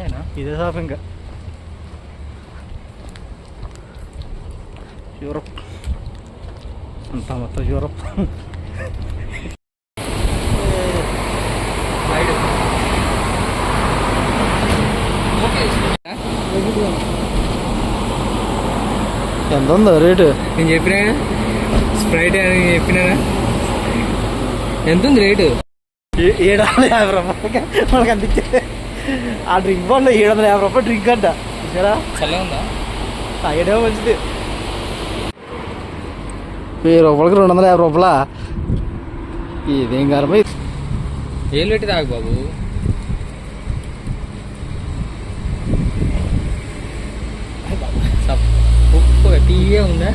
ఇదేనా? ఇదే షాప్ ఇంకా. యూరప్. అంతా మొత్తం యూరప్. ఎంత ఉందో రేటు? నేను చెప్పినా? స్ప్రైట్ అని చెప్పినా? ఎంత ఉంది రేటు? ఏ- ఏడు వందల యాభై రూపాయలకి మనకు అందించే ఆ డ్రింక్ బాండ్లో ఏడు వందల యాభై రూపాయలు డ్రింక్ అంట. చూసారా? చల్లగా ఉందా? తాగడే మంచిది. వెయ్యి రూపాయలకి రెండు వందల యాభై రూపాయల? ఇదేం కారమో ఏళ్ళు పెట్టి తాగు బాబు? ఉప్పు టీయే ఉందా?